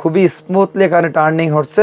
খুবই স্মুথলি এখানে টার্নিং হচ্ছে।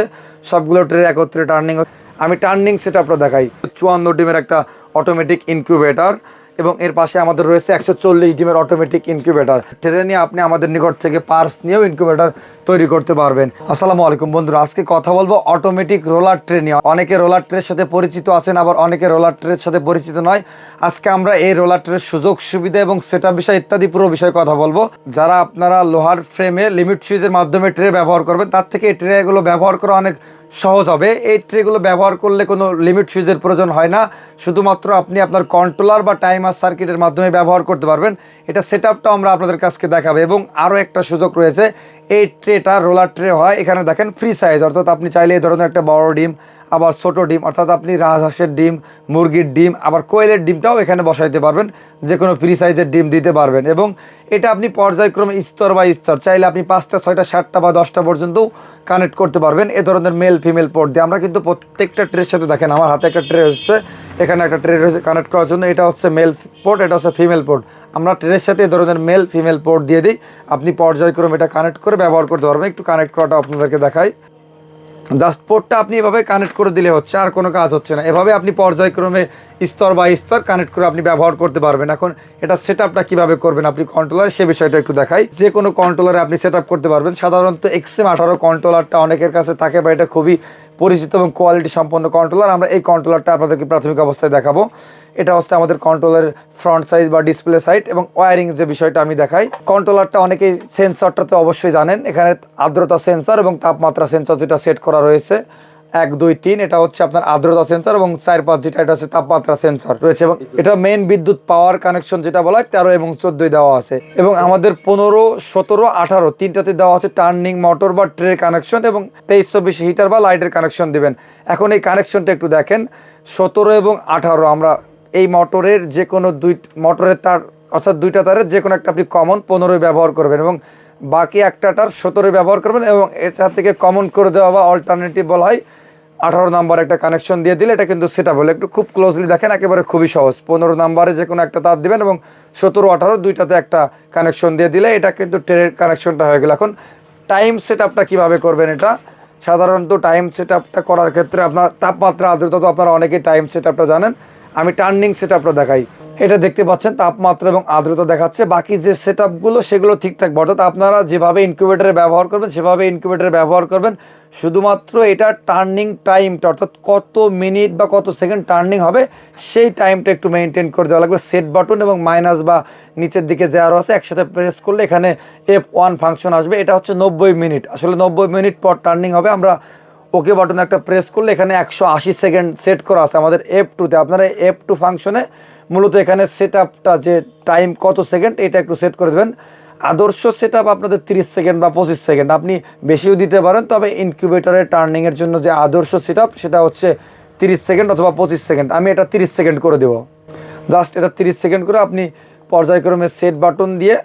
সবগুলো ট্রে একত্রে টার্নিং আমি টার্নিং সেটা আপনার দেখাই। চুয়ান্ন ডিমের একটা অটোমেটিক ইনকিউবেটর এবং এর পাশে আমাদের রয়েছে একশো চল্লিশ ডিমের অটোমেটিক ইনকিউবেটর ট্রেনে নিয়ে আপনি আমাদের নিকট থেকে পার্স নিয়েও ইনকিউবেটর তৈরি করতে পারবেন। আসসালামু আলাইকুম বন্ধুরা, আজকে কথা বলব অটোমেটিক রোলার ট্রে নিয়ে। অনেকে রোলার ট্রের সাথে পরিচিত আছেন, আবার অনেকে রোলার ট্রের সাথে পরিচিত নয়। আজকে আমরা এই রোলার ট্রের সুযোগ, সুবিধা এবং সেটা বিষয় ইত্যাদি পুরো বিষয়ে কথা বলব। যারা আপনারা লোহার ফ্রেমে লিমিট সুইচের মাধ্যমে ট্রে ব্যবহার করবেন, তার থেকে এই ট্রেগুলো ব্যবহার করা অনেক সহজ হবে। এই ট্রেগুলো ব্যবহার করলে কোনো লিমিট সুইচের প্রয়োজন হয় না। শুধুমাত্র আপনি আপনার কন্ট্রোলার বা টাইমার সার্কিটের মাধ্যমে ব্যবহার করতে পারবেন। এটা সেট আমরা আপনাদের কাছকে দেখাবো এবং আরও একটা সুযোগ রয়েছে। এই ট্রেটা, রোলার ট্রে হয়। এখানে দেখেন ফ্রি সাইজ অর্থাৎ আপনি চাইলে এই ধরনের একটা বড় ডিম, আবার ছোট ডিম, অর্থাৎ আপনি রাজহাঁসের ডিম, মুরগির ডিম, আবার কোয়েলের ডিমটাও এখানে বসাইতে পারবেন। যে কোনো ফ্রি সাইজের ডিম দিতে পারবেন। এবং এটা আপনি পর্যায়ক্রমে স্তর বা স্তর, চাইলে আপনি পাঁচটা, ছয়টা, সাতটা বা দশটা পর্যন্তও কানেক্ট করতে পারবেন। এ ধরনের মেল ফিমেল পোর্ট দিয়ে। আমরা কিন্তু প্রত্যেকটা ট্রের সাথে দেখেন, আমার হাতে একটা ট্রে হচ্ছে, এখানে একটা ট্রে রয়েছে কানেক্ট করার জন্য। এটা হচ্ছে মেল পোর্ট এটা হচ্ছে ফিমেল পোর্ট আমরা ট্রেনের সাথে এ ধরনের মেল ফিমেল পোর্ট দিয়ে দিই। আপনি পর্যায়ক্রমে এটা কানেক্ট করে ব্যবহার করতে পারবেন। একটু কানেক্ট করাটা আপনাদেরকে দেখাই। জাস্ট পোর্টটা আপনি এভাবে কানেক্ট করে দিলে হচ্ছে, আর কোনো কাজ হচ্ছে না। এভাবে আপনি পর্যায়ক্রমে স্তর বাই স্তর কানেক্ট করে আপনি ব্যবহার করতে পারবেন। এখন এটা সেট আপটা কীভাবে করবেন আপনি কন্ট্রোলার সে বিষয়টা একটু দেখাই। যে কোনো কন্ট্রোলারে আপনি সেট করতে পারবেন। সাধারণত এক্সএম আঠারো কন্ট্রোলারটা অনেকের কাছে থাকে বা এটা খুবই পরিচিত এবং কোয়ালিটি সম্পন্ন কন্ট্রোলার আমরা এই কন্ট্রোলারটা আপনাদেরকে প্রাথমিক অবস্থায় দেখাবো। এটা হচ্ছে আমাদের কন্ট্রোলের ফ্রন্ট সাইজ বা ডিসপ্লে সাইড এবং ওয়ারিং যে বিষয়টা আমি দেখাই। কন্ট্রোলারটা অনেকেই সেন্সরটা তো অবশ্যই জানেন। এখানে আর্দ্রতা সেন্সর এবং তাপমাত্রা সেন্সর যেটা সেট করা রয়েছে, এক, দুই, তিন, এটা হচ্ছে আপনার আর্দ্রতা সেন্সর এবং চার, পাঁচ যেটা, এটা হচ্ছে তাপমাত্রা সেন্সর রয়েছে এবং এটা মেইন বিদ্যুৎ পাওয়ার কানেকশন যেটা বলা হয়, তেরো এবং চোদ্দোই দেওয়া আছে। এবং আমাদের পনেরো, সতেরো, আঠারো তিনটাতে দেওয়া আছে টার্নিং মোটর বা ট্রে কানেকশন এবং তেইশ, চব্বিশ হিটার বা লাইটের কানেকশন দিবেন। এখন এই কানেকশনটা একটু দেখেন, সতেরো এবং আঠারো আমরা এই মোটরের যে কোনো দুই, মোটরের তার, অর্থাৎ দুইটা তারের যে কোনো একটা আপনি কমন পনেরোই ব্যবহার করবেন এবং বাকি একটা তার সতেরোই ব্যবহার করবেন এবং এটা থেকে কমন করে দেওয়া বা অল্টারনেটিভ বলা হয় আঠারো নাম্বার একটা কানেকশন দিয়ে দিলে এটা কিন্তু সেটা বলে একটু খুব ক্লোজলি দেখেন, একেবারে খুবই সহজ। পনেরো নাম্বারে যে কোনো একটা তার দিবেন এবং সতেরো, আঠারো দুইটাতে একটা কানেকশন দিয়ে দিলে এটা কিন্তু ট্রেনের কানেকশনটা হয়ে গেল। এখন টাইম সেট আপটা কীভাবে করবেন এটা? সাধারণত টাইম সেট আপটা করার ক্ষেত্রে আপনার তাপমাত্রা, আর্দ্রতা তো আপনারা অনেকেই টাইম সেট আপটা জানেন। আমি টার্নিং সেট আপটা দেখাই। এটা দেখতে পাচ্ছেন, তাপমাত্রা এবং আর্দ্রতা দেখাচ্ছে। বাকি যে সেট আপগুলো সেগুলো ঠিকঠাক অর্থাৎ আপনারা যেভাবে ইনকিউবেটারে ব্যবহার করবেন, সেভাবে ইনকিউবেটারে ব্যবহার করবেন। শুধুমাত্র এটা টার্নিং টাইমটা অর্থাৎ কত মিনিট বা কত সেকেন্ড টার্নিং হবে, সেই টাইমটা একটু মেনটেন করে দেওয়া লাগবে। সেট বাটন এবং মাইনাস বা নিচের দিকে যে আরও আছে, একসাথে প্রেস করলে এখানে এফ ওয়ান ফাংশন আসবে। এটা হচ্ছে নব্বই মিনিট আসলে নব্বই মিনিট পর টার্নিং হবে। আমরা ওকে বাটন একটা প্রেস করলে এখানে একশো আশি সেকেন্ড সেট করা আছে আমাদের এফ টুতে আপনারা এফ টু ফাংশনে মূলত এখানে সেট আপটা যে টাইম কত সেকেন্ড এটা একটু সেট করে দেবেন। আদর্শ সেট আপ আপনাদের তিরিশ সেকেন্ড বা পঁচিশ সেকেন্ড আপনি বেশিও দিতে পারেন, তবে ইনকিউবেটরের টার্নিংয়ের জন্য যে আদর্শ সেট সেটা হচ্ছে তিরিশ সেকেন্ড অথবা পঁচিশ সেকেন্ড আমি এটা তিরিশ সেকেন্ড করে দেবো। জাস্ট এটা তিরিশ সেকেন্ড করে আপনি পর্যায়ক্রমে সেট বাটন দিয়ে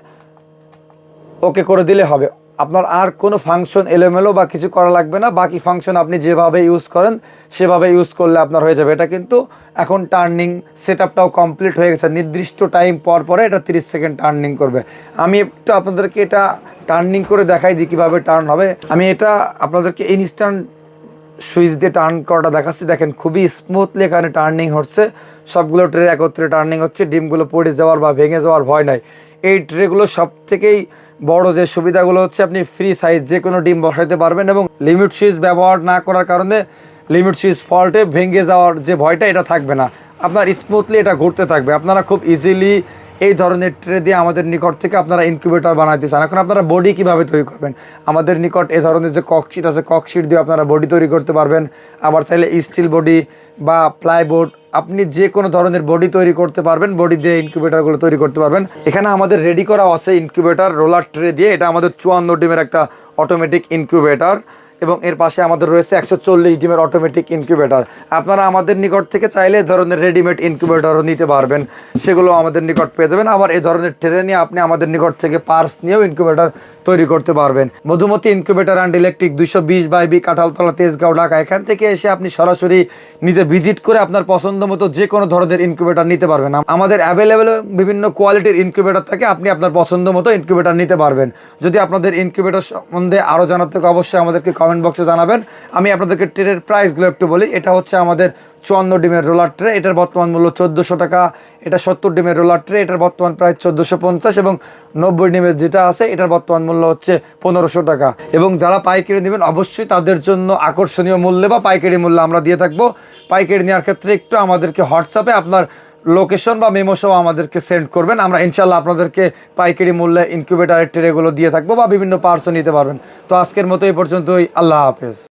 ওকে করে দিলে হবে। আপনার আর কোনো ফাংশন এলোমেলো বা কিছু করা লাগবে না। বাকি ফাংশন আপনি যেভাবে ইউজ করেন, সেভাবে ইউজ করলে আপনার হয়ে যাবে। এটা কিন্তু এখন টার্নিং সেট আপটাও কমপ্লিট হয়ে গেছে। নির্দিষ্ট টাইম পর পরে এটা তিরিশ সেকেন্ড টার্নিং করবে। আমি একটু আপনাদেরকে এটা টার্নিং করে দেখাই দিই কীভাবে টার্ন হবে। আমি এটা আপনাদেরকে ইনস্ট্যান্ট সুইচ দিয়ে টার্ন করাটা দেখাচ্ছি। দেখেন খুবই স্মুথলি এখানে টার্নিং হচ্ছে। সবগুলো ট্রে একত্রে টার্নিং হচ্ছে। ডিমগুলো পড়ে যাওয়ার বা ভেঙে যাওয়ার ভয় নাই। এই ট্রেগুলো সব থেকেই বড় যে সুবিধাগুলো হচ্ছে আপনি ফ্রি সাইজ যে কোনো ডিম বসাইতে পারবেন এবং লিমিট সুইচ ব্যবহার না করার কারণে লিমিট সুইচ ফল্টে ভেঙে যাওয়ার যে ভয়টা এটা থাকবে না। আপনার স্মুথলি এটা ঘুরতে থাকবে। আপনারা খুব ইজিলি এই ধরনের ট্রে দিয়ে আমাদের নিকট থেকে আপনারা ইনকিউবেটর বানাইতে চান। এখন আপনারা বডি কীভাবে তৈরি করবেন? আমাদের নিকট এ ধরনের যে ককশিট আছে ককশিট দিয়ে আপনারা বডি তৈরি করতে পারবেন। আবার চাইলে স্টিল বডি বা প্লাইবোর্ড আপনি যে কোনো ধরনের বডি তৈরি করতে পারবেন বডি দিয়ে ইনকিউবেটারগুলো তৈরি করতে পারবেন। এখানে আমাদের রেডি করা আছে ইনকিউবেটার রোলার ট্রে দিয়ে। এটা আমাদের চুয়ান্ন ডিমের একটা অটোমেটিক ইনকিউবেটর এবং এর পাশে আমাদের রয়েছে একশো চল্লিশ ডিমের অটোমেটিক ইনকিউবেটার আপনারা আমাদের নিকট থেকে চাইলে এ ধরনের রেডিমেড ইনকিউবেটরও নিতে পারবেন। সেগুলো আমাদের নিকট পেয়ে যাবেন। আবার এই ধরনের ট্রে নিয়ে আপনি আমাদের নিকট থেকে পার্স নিয়েও ইনকিউবেটর তৈরি করতে পারবেন। মধুমতি ইনকিউবেটর অ্যান্ড ইলেকট্রিক দুইশো বিশ বাই বি কাঁঠালতলা তেজগাঁও ঢাকা। এখান থেকে এসে আপনি সরাসরি নিজে ভিজিট করে আপনার পছন্দ মতো যে কোনো ধরনের ইনকিউবেটর নিতে পারবেন। আমাদের অ্যাভেলেবেল বিভিন্ন কোয়ালিটির ইনকিউবেটর থাকে। আপনি আপনার পছন্দ মতো ইনকিউবেটর নিতে পারবেন। যদি আপনাদের ইনকিউবেটর সম্বন্ধে আরও জানার থেকে, অবশ্যই আমাদেরকে কমেন্ট বক্সে জানাবেন। আমি আপনাদেরকে ট্রেনের প্রাইসগুলো একটু বলি। এটা হচ্ছে আমাদের চুয়ান্ন ডিমের রোলার ট্রে এটার বর্তমান মূল্য চোদ্দোশো টাকা। এটা সত্তর ডিমের রোলার ট্রে এটার বর্তমান প্রাইস চোদ্দোশো পঞ্চাশ এবং নব্বই ডিমের যেটা আছে, এটার বর্তমান মূল্য হচ্ছে পনেরোশো টাকা। এবং যারা পাইকারি নেবেন, অবশ্যই তাদের জন্য আকর্ষণীয় মূল্যে বা পাইকারি মূল্য আমরা দিয়ে থাকব। পাইকারি নেওয়ার ক্ষেত্রে একটু আমাদেরকে হোয়াটসঅ্যাপে আপনার লোকেশন বা মেমো সহ আমাদেরকে সেন্ড করবেন। আমরা ইনশাল্লাহ আপনাদেরকে পাইকারি মূল্যে ইনকিউবেটারের ট্রেগুলো দিয়ে থাকব বা বিভিন্ন পার্সও নিতে পারবেন। তো আজকের মতো এই পর্যন্তই। আল্লাহ হাফেজ।